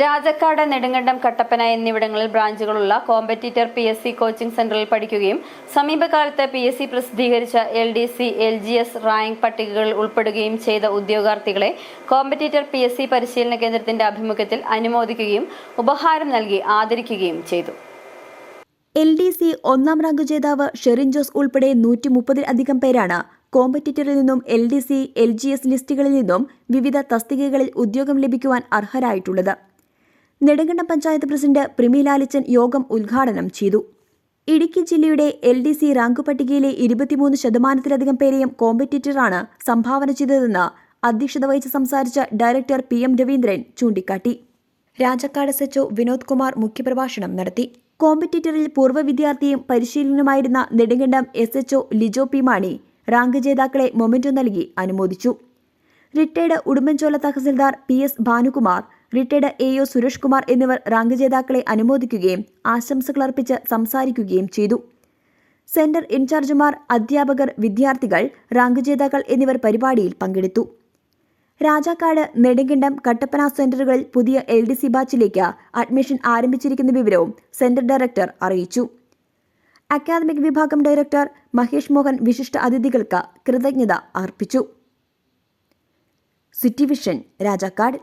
രാജക്കാട് നെടുങ്കണ്ടം കട്ടപ്പന എന്നിവിടങ്ങളിൽ ബ്രാഞ്ചുകളുള്ള competitor P S C coaching സെന്ററിൽ പഠിക്കുകയും സമീപകാലത്ത് പി എസ് സി പ്രസിദ്ധീകരിച്ച L D C L G S rank പട്ടികകളിൽ ഉൾപ്പെടുകയും ചെയ്ത ഉദ്യോഗാർത്ഥികളെ കോമ്പറ്റീറ്റർ പി എസ് സി പരിശീലന കേന്ദ്രത്തിന്റെ ആഭിമുഖ്യത്തിൽ അനുമോദിക്കുകയും ഉപഹാരം നൽകി ആദരിക്കുകയും ചെയ്തു. എൽ ഡി സി ഒന്നാം റാങ്ക് ജേതാവ് ഷെറിൻ ജോസ് ഉൾപ്പെടെ നൂറ്റി മുപ്പതിലധികം പേരാണ് കോമ്പറ്റീറ്ററിൽ നിന്നും L D C L G S ലിസ്റ്റുകളിൽ നിന്നും വിവിധ തസ്തികകളിൽ ഉദ്യോഗം ലഭിക്കുവാൻ അർഹരായിട്ടുള്ളത്. നെടുങ്കണ്ടം പഞ്ചായത്ത് പ്രസിഡന്റ് പ്രിമി ലാലിച്ചൻ യോഗം ഉദ്ഘാടനം ചെയ്തു. ഇടുക്കി ജില്ലയുടെ എൽ ഡി സി റാങ്ക് പട്ടികയിലെ ഇരുപത്തിമൂന്ന് ശതമാനത്തിലധികം പേരെയും കോമ്പറ്റീറ്ററാണ് സംഭാവന ചെയ്തതെന്ന് അധ്യക്ഷത വഹിച്ച് സംസാരിച്ച ഡയറക്ടർ പി എം രവീന്ദ്രൻ ചൂണ്ടിക്കാട്ടി. രാജക്കാട് എസ് വിനോദ് കുമാർ മുഖ്യപ്രഭാഷണം നടത്തി. കോമ്പറ്റീറ്ററിൽ പൂർവ വിദ്യാർത്ഥിയും പരിശീലനമായിരുന്ന Nedumkandam S H O Lijo P Mani rank ജേതാക്കളെ memento നൽകി അനുമോദിച്ചു. Retired Udumbanchola tahsildar P S Bhanukumar retired A O Suresh Kumar എന്നിവർ റാങ്ക് ജേതാക്കളെ അനുമോദിക്കുകയും ആശംസകൾ അർപ്പിച്ച് സംസാരിക്കുകയും ചെയ്തു. സെന്റർ ഇൻചാർജുമാർ അധ്യാപകർ വിദ്യാർത്ഥികൾ റാങ്ക് ജേതാക്കൾ എന്നിവർ പരിപാടിയിൽ പങ്കെടുത്തു. രാജാക്കാട് നെടുങ്കിണ്ടം കട്ടപ്പന സെന്ററുകളിൽ പുതിയ എൽ ഡി സി ബാച്ചിലേക്ക് അഡ്മിഷൻ ആരംഭിച്ചിരിക്കുന്ന വിവരവും സെന്റർ ഡയറക്ടർ അറിയിച്ചു. അക്കാദമിക് വിഭാഗം ഡയറക്ടർ മഹേഷ് മോഹൻ വിശിഷ്ട അതിഥികൾക്ക് കൃതജ്ഞത അർപ്പിച്ചു. City Vision Rajakkad.